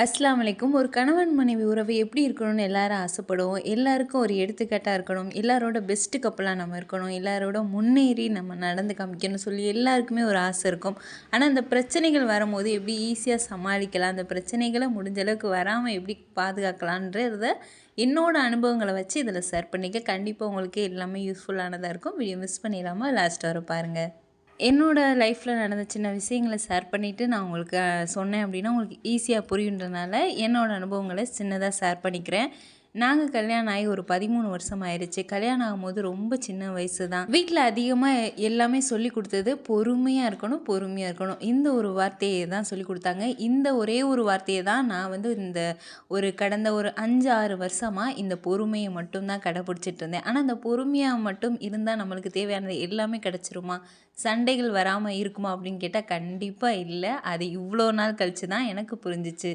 அஸ்லாம் வலைக்கும். ஒரு கணவன் மனைவி உறவு எப்படி இருக்கணும்னு எல்லாரும் ஆசைப்படுவோம். எல்லாருக்கும் ஒரு எடுத்துக்காட்டாக இருக்கணும். எல்லாரோட பெஸ்ட்டு கப்பலாக நம்ம இருக்கணும். எல்லாரோட முன்னேறி நம்ம நடந்து காமிக்கணும்னு சொல்லி எல்லாருக்குமே ஒரு ஆசை இருக்கும். ஆனால் அந்த பிரச்சனைகள் வரும்போது எப்படி ஈஸியாக சமாளிக்கலாம்? அந்த பிரச்சனைகளை முடிஞ்ச அளவுக்கு வராமல் எப்படி பாதுகாக்கலான்றத என்னோட அனுபவங்களை வச்சு இதில் ஷேர் பண்ணிக்க. கண்டிப்பாக உங்களுக்கு எல்லாமே யூஸ்ஃபுல்லானதாக இருக்கும். வீடியோ மிஸ் பண்ணிடாமல் லாஸ்ட் வர பாருங்கள் என்னோடய லைஃப்பில் நடந்த சின்ன விஷயங்களை ஷேர் பண்ணிவிட்டு நான் உங்களுக்கு சொன்னேன் அப்படின்னா உங்களுக்கு ஈஸியாக புரியுன்றதுனால என்னோடய அனுபவங்களை சின்னதாக ஷேர் பண்ணிக்கிறேன். நாங்கள் கல்யாணம் ஆகி ஒரு பதிமூணு வருஷம் ஆயிடுச்சு கல்யாணம் ஆகும்போது ரொம்ப சின்ன வயசு தான் வீட்டில் அதிகமாக எல்லாமே சொல்லி கொடுத்தது பொறுமையாக இருக்கணும் பொறுமையாக இருக்கணும். இந்த ஒரு வார்த்தையை தான் சொல்லி கொடுத்தாங்க. இந்த ஒரே ஒரு வார்த்தையை தான் நான் வந்து இந்த ஒரு கடந்த ஒரு அஞ்சு ஆறு வருஷமாக இந்த பொறுமையை மட்டும்தான் கடைப்பிடிச்சிட்டு இருந்தேன் ஆனால் அந்த பொறுமையாக மட்டும் இருந்தால் நம்மளுக்கு தேவையானது எல்லாமே கிடச்சிருமா? சண்டைகள் வராமல் இருக்குமா அப்படின்னு கேட்டால் கண்டிப்பாக இல்லை. அது இவ்வளோ நாள் கழிச்சு தான் எனக்கு புரிஞ்சிச்சு.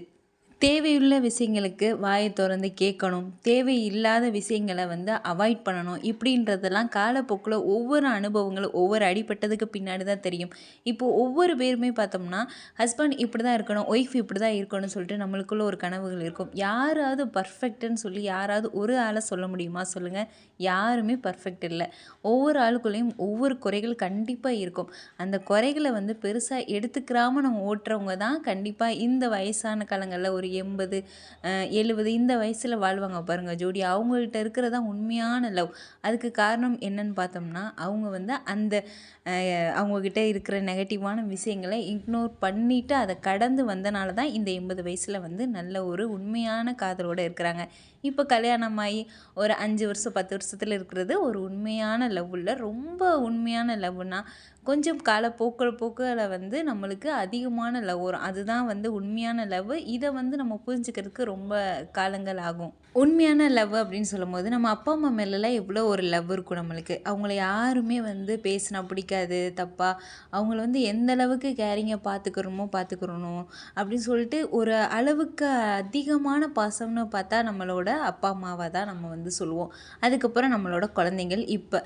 தேவையுள்ள விஷயங்களுக்கு வாயை திறந்து கேட்கணும். தேவையில்லாத விஷயங்களை வந்து அவாய்ட் பண்ணணும். இப்படின்றதெல்லாம் காலப்போக்கில் ஒவ்வொரு அனுபவங்களும் ஒவ்வொரு அடிப்பட்டதுக்கு பின்னாடி தான் தெரியும். இப்போது ஒவ்வொரு பேருமே பார்த்தோம்னா ஹஸ்பண்ட் இப்படி தான் இருக்கணும் ஒய்ஃப் இப்படி தான் இருக்கணும்னு சொல்லிட்டு நம்மளுக்குள்ள ஒரு கனவுகள் இருக்கும். யாராவது பர்ஃபெக்ட்டுன்னு சொல்லி யாராவது ஒரு ஆளை சொல்ல முடியுமா? சொல்லுங்கள் யாருமே பர்ஃபெக்ட் இல்லை. ஒவ்வொரு ஆளுக்குள்ளேயும் ஒவ்வொரு குறைகள் கண்டிப்பாக இருக்கும். அந்த குறைகளை வந்து பெருசாக எடுத்துக்கிறாமல் நம்ம ஓட்டுறவங்க தான் கண்டிப்பாக இந்த வயசான காலங்களில் ஒரு எண்பது எழுபது இந்த வயசில் வாழ்வாங்க பாருங்கள் ஜோடி. அவங்கள்ட்ட இருக்கிறதா உண்மையான லவ் அதுக்கு காரணம் என்னன்னு பார்த்தோம்னா அவங்க வந்து அந்த அவங்கக்கிட்ட இருக்கிற நெகட்டிவான விஷயங்களை இக்னோர் பண்ணிவிட்டு அதை கடந்து வந்தனால தான் இந்த எண்பது வயசில் வந்து நல்ல ஒரு உண்மையான காதலோடு இருக்கிறாங்க. இப்போ கல்யாணமாகி ஒரு அஞ்சு வருஷம் பத்து வருஷத்தில் இருக்கிறது ஒரு உண்மையான லவ் இல்லை ரொம்ப உண்மையான லவ்னால் கொஞ்சம் காலப்போக்கில் போக்கில் வந்து நம்மளுக்கு அதிகமான லவ் வரும். அதுதான் வந்து உண்மையான லவ் இதை வந்து நம்ம புரிஞ்சுக்கிறதுக்கு ரொம்ப காலங்கள் ஆகும். உண்மையான லவ் அப்படின்னு சொல்லும்போது நம்ம அப்பா அம்மா மேலெலாம் எவ்வளோ ஒரு லவ் இருக்கும் நம்மளுக்கு. அவங்கள யாருமே வந்து பேசினா பிடிக்காது தப்பாக அவங்கள வந்து எந்த அளவுக்கு கேரிங்காக பார்த்துக்கிறோமோ பார்த்துக்கிறணும் அப்படின்னு சொல்லிட்டு ஒரு அளவுக்கு அதிகமான பாசம்னு பார்த்தா நம்மளோட அப்பா அம்மாவை தான் நம்ம வந்து சொல்லுவோம். அதுக்கப்புறம் நம்மளோட குழந்தைங்கள் இப்போ.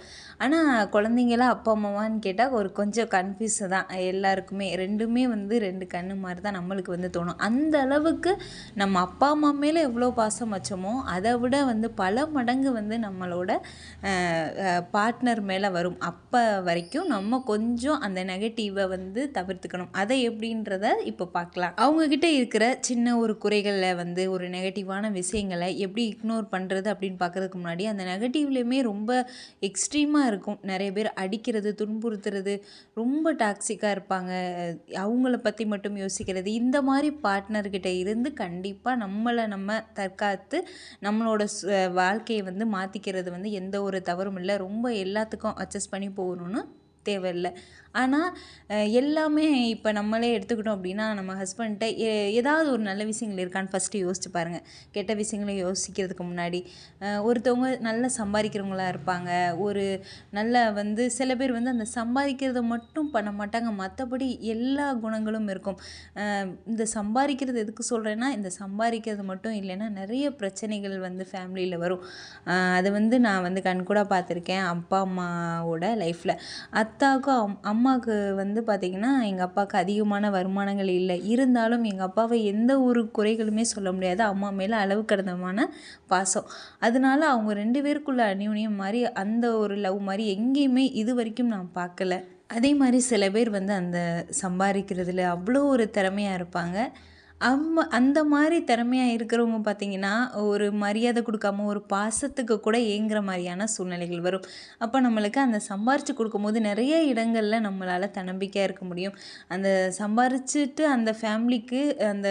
ஆனால் குழந்தைங்களாம் அப்பா அம்மாவான்னு கேட்டால் ஒரு கொஞ்சம் கன்ஃபியூஸ் தான். எல்லாருக்குமே ரெண்டுமே வந்து ரெண்டு கண்ணு மாதிரி தான் நம்மளுக்கு வந்து தோணும். அந்த அளவுக்கு நம்ம அப்பா அம்மா மேலே எவ்வளோ பாசம் வச்சோமோ அதை விட வந்து பல மடங்கு வந்து நம்மளோட பார்ட்னர் மேலே வரும். அப்போ வரைக்கும் நம்ம கொஞ்சம் அந்த நெகட்டிவை வந்து தவிர்த்துக்கணும். அதை எப்படின்றத இப்போ பார்க்கலாம். அவங்கக்கிட்ட இருக்கிற சின்ன ஒரு குறைகளில் வந்து ஒரு நெகட்டிவான விஷயங்களை எப்படி இக்னோர் பண்ணுறது அப்படின்னு பார்க்கறதுக்கு முன்னாடி அந்த நெகட்டிவ்லேயுமே ரொம்ப எக்ஸ்ட்ரீமாக இருக்கும். நிறைய பேர் அடிக்கிறது துன்புறுத்துறது ரொம்ப டாக்ஸிக்காக இருப்பாங்க. அவங்கள பற்றி மட்டும் யோசிக்கிறது. இந்த மாதிரி பார்ட்னர்கிட்ட இருந்து கண்டிப்பாக நம்மளை நம்ம தற்காத்து நம்மளோட வாழ்க்கையை வந்து மாற்றிக்கிறது வந்து எந்த ஒரு தவறும் இல்லை. ரொம்ப எல்லாத்துக்கும் அட்ஜஸ்ட் பண்ணி போகணும்னு தேவையில்லை. ஆனால் எல்லாமே இப்போ நம்மளே எடுத்துக்கிட்டோம் அப்படின்னா நம்ம ஹஸ்பண்ட்டை ஏதாவது ஒரு நல்ல விஷயங்கள் இருக்கான்னு ஃபஸ்ட்டு யோசிச்சு பாருங்கள் கெட்ட விஷயங்களை யோசிக்கிறதுக்கு முன்னாடி ஒருத்தவங்க நல்ல சம்பாதிக்கிறவங்களா இருப்பாங்க. ஒரு நல்ல வந்து சில பேர் வந்து அந்த சம்பாதிக்கிறத மட்டும் பண்ண மாட்டாங்க. மற்றபடி எல்லா குணங்களும் இருக்கும். இந்த சம்பாதிக்கிறது எதுக்கு சொல்கிறேன்னா இந்த சம்பாதிக்கிறது மட்டும் இல்லைன்னா நிறைய பிரச்சனைகள் வந்து ஃபேமிலியில் வரும். அதை அது வந்து நான் வந்து கண்கூட பார்த்துருக்கேன். அப்பா அம்மாவோட லைஃப்பில் அத்தாவுக்கும் அம் அம்மாவுக்கு வந்து பார்த்திங்கன்னா எங்கள் அப்பாவுக்கு அதிகமான வருமானங்கள் இல்லை. இருந்தாலும் எங்கள் அப்பாவை எந்த ஒரு குறைகளுமே சொல்ல முடியாது. அம்மா மேலே அளவு கடந்தமான பாசம். அதனால அவங்க ரெண்டு பேருக்குள்ள அந்யோன்யம் மாதிரி அந்த ஒரு லவ் மாதிரி எங்கேயுமே இது வரைக்கும் நான் பார்க்கல அதே மாதிரி சில பேர் வந்து அந்த சம்பாதிக்கிறதுல அவ்வளோ ஒரு திறமையாக இருப்பாங்க. அம்ம அந்த மாதிரி திறமையாக இருக்கிறவங்க பார்த்தீங்கன்னா ஒரு மரியாதை கொடுக்காம ஒரு பாசத்துக்கு கூட ஏங்குற மாதிரியான சூழ்நிலைகள் வரும். அப்போ நம்மளுக்கு அந்த சம்பாரித்து கொடுக்கும்போது நிறைய இடங்களில் நம்மளால் தன்னம்பிக்கையாக இருக்க முடியும். அந்த சம்பாரிச்சுட்டு அந்த ஃபேமிலிக்கு அந்த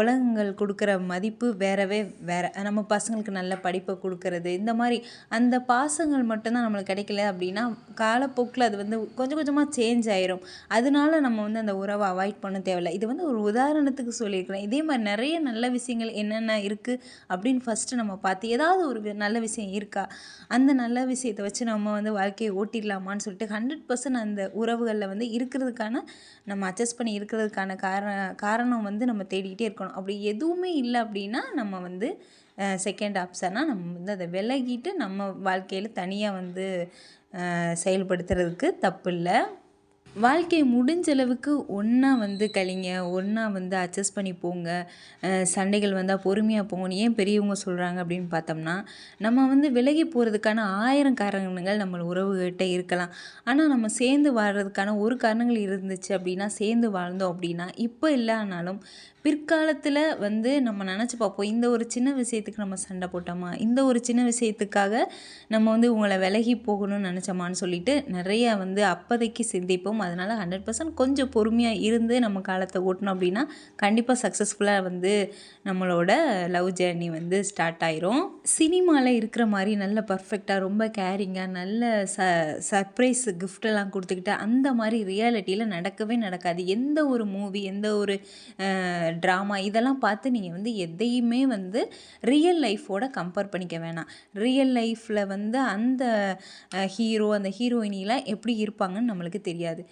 உலகங்கள் கொடுக்குற மதிப்பு வேறவே வேறு. நம்ம பசங்களுக்கு நல்ல படிப்பை கொடுக்கறது இந்த மாதிரி அந்த பாசங்கள் மட்டும்தான் நம்மளுக்கு கிடைக்கல அப்படின்னா காலப்போக்கில் அது வந்து கொஞ்சம் கொஞ்சமாக சேஞ்ச் ஆயிரும். அதனால நம்ம வந்து அந்த உறவை அவாய்ட் பண்ண தேவையில்ல. இது வந்து ஒரு உதாரணம் உதாரணத்துக்கு சொல்லியிருக்கிறேன். இதே மாதிரி நிறைய நல்ல விஷயங்கள் என்னென்ன இருக்குது அப்படின்னு ஃபஸ்ட்டு நம்ம பார்த்து ஏதாவது ஒரு நல்ல விஷயம் இருக்கா? அந்த நல்ல விஷயத்தை வச்சு நம்ம வந்து வாழ்க்கையை ஓட்டிடலாமான்னு சொல்லிட்டு ஹண்ட்ரட் பர்சன்ட் அந்த உறவுகளில் வந்து இருக்கிறதுக்கான நம்ம அட்ஜஸ்ட் பண்ணி இருக்கிறதுக்கான காரண காரணம் வந்து நம்ம தேடிக்கிட்டே இருக்கணும். அப்படி எதுவுமே இல்லை அப்படின்னா நம்ம வந்து செகண்ட் ஆப்ஷனாக நம்ம வந்து அதை விலகிட்டு நம்ம வாழ்க்கையில் தனியாக வந்து செயல்படுத்துறதுக்கு தப்பு இல்லை வாழ்க்கையை முடிஞ்ச அளவுக்கு ஒன்றா வந்து கழிங்க ஒன்றா வந்து அட்ஜஸ்ட் பண்ணி போங்க. சண்டைகள் வந்தால் பொறுமையாக போங்கன்னு ஏன் பெரியவங்க சொல்கிறாங்க அப்படின்னு பார்த்தோம்னா நம்ம வந்து விலகி போகிறதுக்கான ஆயிரம் காரணங்கள் நம்ம உறவுகிட்ட இருக்கலாம். ஆனால் நம்ம சேர்ந்து வாழ்கிறதுக்கான ஒரு காரணங்கள் இருந்துச்சு அப்படின்னா சேர்ந்து வாழ்ந்தோம் அப்படின்னா இப்போ இல்லைனாலும் பிற்காலத்தில் வந்து நம்ம நினச்சி பார்ப்போம் இந்த ஒரு சின்ன விஷயத்துக்கு நம்ம சண்டை போட்டோமா? இந்த ஒரு சின்ன விஷயத்துக்காக நம்ம வந்து உங்களை விலகி போகணும்னு நினச்சோமான்னு சொல்லிட்டு நிறையா வந்து அப்போதைக்கு சிந்திப்போம் அதனால் ஹண்ட்ரட் பர்சன்ட் கொஞ்சம் பொறுமையாக இருந்து நம்ம காலத்தை ஓட்டணும் அப்படின்னா கண்டிப்பாக சக்ஸஸ்ஃபுல்லாக வந்து நம்மளோட லவ் ஜேர்னி வந்து ஸ்டார்ட் ஆயிரும். சினிமாவில் இருக்கிற மாதிரி நல்ல பர்ஃபெக்டாக ரொம்ப கேரிங்காக நல்ல ச சர்ப்ரைஸ் கிஃப்டெல்லாம் கொடுத்துக்கிட்டு அந்த மாதிரி ரியாலிட்டியில் நடக்கவே நடக்காது. எந்த ஒரு மூவி எந்த ஒரு ட்ராமா இதெல்லாம் பார்த்து நீங்கள் வந்து எதையுமே வந்து ரியல் லைஃபோட கம்பேர் பண்ணிக்க வேணாம். ரியல் லைஃப்பில் வந்து அந்த ஹீரோ அந்த ஹீரோயினிலாம் எப்படி இருப்பாங்கன்னு நம்மளுக்கு தெரியாது.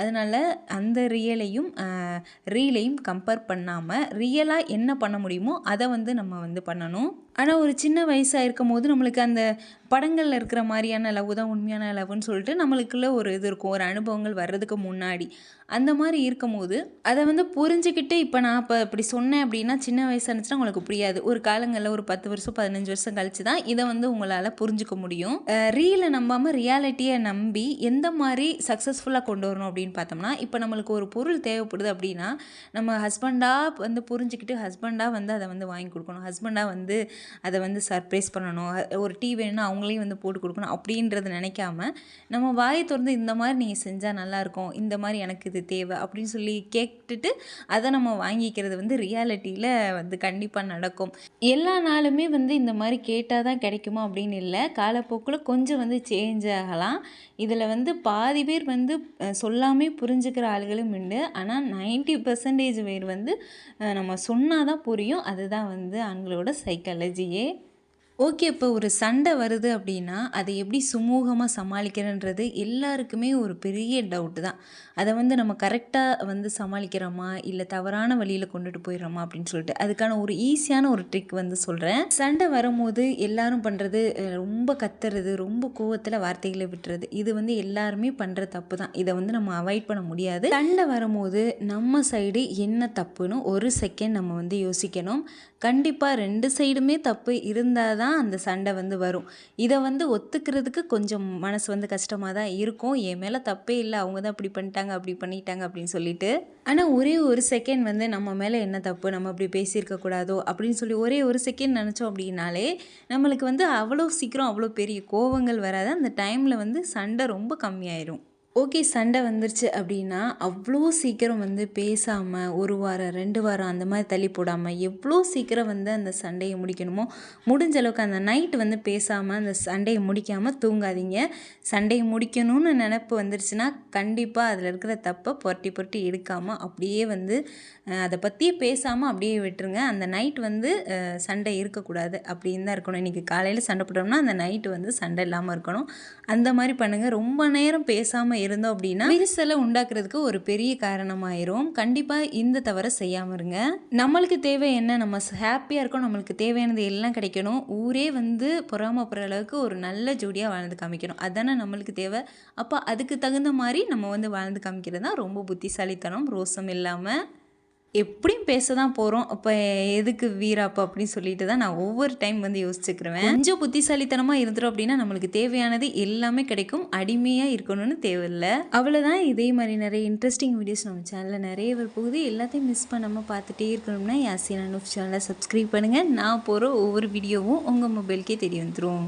அதனால் அந்த ரியலையும் ரீலையும் கம்பேர் பண்ணாமல் ரியலாக என்ன பண்ண முடியுமோ அதை வந்து நம்ம வந்து பண்ணணும். ஆனால் ஒரு சின்ன வயசாக இருக்கும் போது நம்மளுக்கு அந்த படங்களில் இருக்கிற மாதிரியான லவ் தான் உண்மையான லவ்னு சொல்லிட்டு நம்மளுக்குள்ள ஒரு இது இருக்கும் ஒரு அனுபவங்கள் வர்றதுக்கு முன்னாடி. அந்த மாதிரி இருக்கும் போது அதை வந்து புரிஞ்சுக்கிட்டு இப்போ நான் இப்போ இப்படி சொன்னேன் அப்படின்னா சின்ன வயசாக இருந்துச்சுன்னா உங்களுக்கு புரியாது. ஒரு காலங்களில் ஒரு பத்து வருஷம் பதினஞ்சு வருஷம் கழிச்சு தான் இதை வந்து உங்களால் புரிஞ்சுக்க முடியும். ரீலை நம்பாமல் ரியாலிட்டியை நம்பி எந்த மாதிரி சக்ஸஸ்ஃபுல்லாக கொண்டு வரணும் அப்படின்னு பார்த்தோம்னா இப்போ நம்மளுக்கு ஒரு பொருள் தேவைப்படுது அப்படின்னா நம்ம ஹஸ்பண்டாக வந்து புரிஞ்சுக்கிட்டு ஹஸ்பண்டாக வந்து அதை வந்து வாங்கி கொடுக்கணும். ஹஸ்பண்டாக வந்து அதை வந்து சர்ப்ரைஸ் பண்ணணும். ஒரு டீ வேணும்னா அவங்களையும் வந்து போட்டு கொடுக்கணும் அப்படின்றத நினைக்காம நம்ம வாயை திறந்து இந்த மாதிரி நீங்கள் செஞ்சால் நல்லாயிருக்கும் இந்த மாதிரி எனக்கு இது தேவை அப்படின்னு சொல்லி கேட்டுட்டு அதை நம்ம வாங்கிக்கிறது வந்து ரியாலிட்டியில் வந்து கண்டிப்பாக நடக்கும். எல்லா நாளுமே வந்து இந்த மாதிரி கேட்டால் தான் கிடைக்குமா அப்படின்னு இல்லை. காலப்போக்கில் கொஞ்சம் வந்து சேஞ்ச் ஆகலாம். இதில் வந்து பாதி பேர் வந்து எல்லாமே புரிஞ்சுக்கிற ஆளுகளும் உண்டு. ஆனால் நைன்ட்டி பர்சன்டேஜ் பேர் வந்து நம்ம சொன்னால் தான் புரியும். அதுதான் வந்து ஆண்களோட சைக்காலஜியே ஓகே இப்போ ஒரு சண்டை வருது அப்படின்னா அதை எப்படி சுமூகமாக சமாளிக்கிறன்றது எல்லாருக்குமே ஒரு பெரிய டவுட்டு தான். அதை வந்து நம்ம கரெக்டாக வந்து சமாளிக்கிறோமா? இல்லை தவறான வழியில் கொண்டுட்டு போயிடுறோமா? அப்படின்னு சொல்லிட்டு. அதுக்கான ஒரு ஈஸியான ஒரு ட்ரிக் வந்து சொல்கிறேன் சண்டை வரும்போது எல்லாரும் பண்ணுறது ரொம்ப கத்துறது ரொம்ப கோவத்தில் வார்த்தைகளை விட்டுறது இது வந்து எல்லாருமே பண்ணுற தப்பு தான். இதை வந்து நம்ம அவாய்ட் பண்ண முடியாது. சண்டை வரும்போது நம்ம சைடு என்ன தப்புன்னு ஒரு செகண்ட் நம்ம வந்து யோசிக்கணும். கண்டிப்பாக ரெண்டு சைடுமே தப்பு இருந்தால் தான் அந்த சண்டை வந்து வரும். இதை வந்து ஒத்துக்கிறதுக்கு கொஞ்சம் மனசு வந்து கஷ்டமாக தான் இருக்கும். என் மேலே தப்பே இல்லை. அவங்க தான் இப்படி பண்ணிட்டாங்க அப்படி பண்ணிட்டாங்க அப்படின்னு சொல்லிட்டு. ஆனால் ஒரே ஒரு செகண்ட் வந்து நம்ம மேலே என்ன தப்பு? நம்ம அப்படி பேசியிருக்கக்கூடாதோ அப்படின்னு சொல்லி ஒரே ஒரு செகண்ட் நினச்சோம் அப்படின்னாலே நம்மளுக்கு வந்து அவ்வளோ சீக்கிரம் அவ்வளோ பெரிய கோவங்கள் வராது. அந்த டைமில் வந்து சண்டை ரொம்ப கம்மியாயிரும். ஓகே சண்டை வந்துருச்சு அப்படின்னா அவ்வளோ சீக்கிரம் வந்து பேசாமல் ஒரு வாரம் ரெண்டு வாரம் அந்த மாதிரி தள்ளி போடாமல் எவ்வளோ சீக்கிரம் வந்து அந்த சண்டையை முடிக்கணுமோ முடிஞ்ச அளவுக்கு அந்த நைட் வந்து பேசாமல் அந்த சண்டையை முடிக்காமல் தூங்காதீங்க. சண்டையை முடிக்கணும்னு நினப்பு வந்துருச்சுன்னா கண்டிப்பாக அதில் இருக்கிற தப்பை புரட்டி புரட்டி எடுக்காமல் அப்படியே வந்து அதை பற்றியே பேசாமல் அப்படியே விட்டுருங்க. அந்த நைட் வந்து சண்டை இருக்கக்கூடாது அப்படின்னு தான் இருக்கணும். இன்றைக்கி காலையில் சண்டை போட்டோம்னா அந்த நைட்டு வந்து சண்டை இல்லாமல் இருக்கணும். அந்த மாதிரி பண்ணுங்கள் ரொம்ப நேரம் பேசாமல் இருந்தோம் அப்படின்னா விரிசலை உண்டாக்குறதுக்கு ஒரு பெரிய காரணமாயிரும். கண்டிப்பாக இந்த தவறை செய்யாமல் இருங்க. நம்மளுக்கு தேவை என்ன? நம்ம ஹாப்பியாக இருக்கோம். நம்மளுக்கு தேவையானது எல்லாம் கிடைக்கணும். ஊரே வந்து பொறாமப்படுற அளவுக்கு ஒரு நல்ல ஜோடியாக வாழ்ந்து காமிக்கணும். அதுதானே நம்மளுக்கு தேவை. அப்போ அதுக்கு தகுந்த மாதிரி நம்ம வந்து வாழ்ந்து காமிக்கிறது தான் ரொம்ப புத்திசாலித்தனம் ரோசம் இல்லாமல் எப்படியும் பேச தான் போகிறோம் அப்போ எதுக்கு வீராப்பா அப்படின்னு சொல்லிட்டு தான் நான் ஒவ்வொரு டைம் வந்து யோசிச்சுக்கிருவேன். கொஞ்சம் புத்திசாலித்தனமாக இருந்துரும் அப்படின்னா நம்மளுக்கு தேவையானது எல்லாமே கிடைக்கும். அடிமையாக இருக்கணும்னு தேவையில்லை. அவ்வளோதான் இதே மாதிரி நிறைய இன்ட்ரெஸ்டிங் வீடியோஸ் நம்ம சேனலில் நிறைய வர போகுது. எல்லாத்தையும் மிஸ் பண்ணாமல் பார்த்துட்டே இருக்கணும்னா யாசின் நூஃப் சேனலை சப்ஸ்கிரைப் பண்ணுங்கள் நான் போகிற ஒவ்வொரு வீடியோவும் உங்கள் மொபைலுக்கே தெரிய வந்துடும்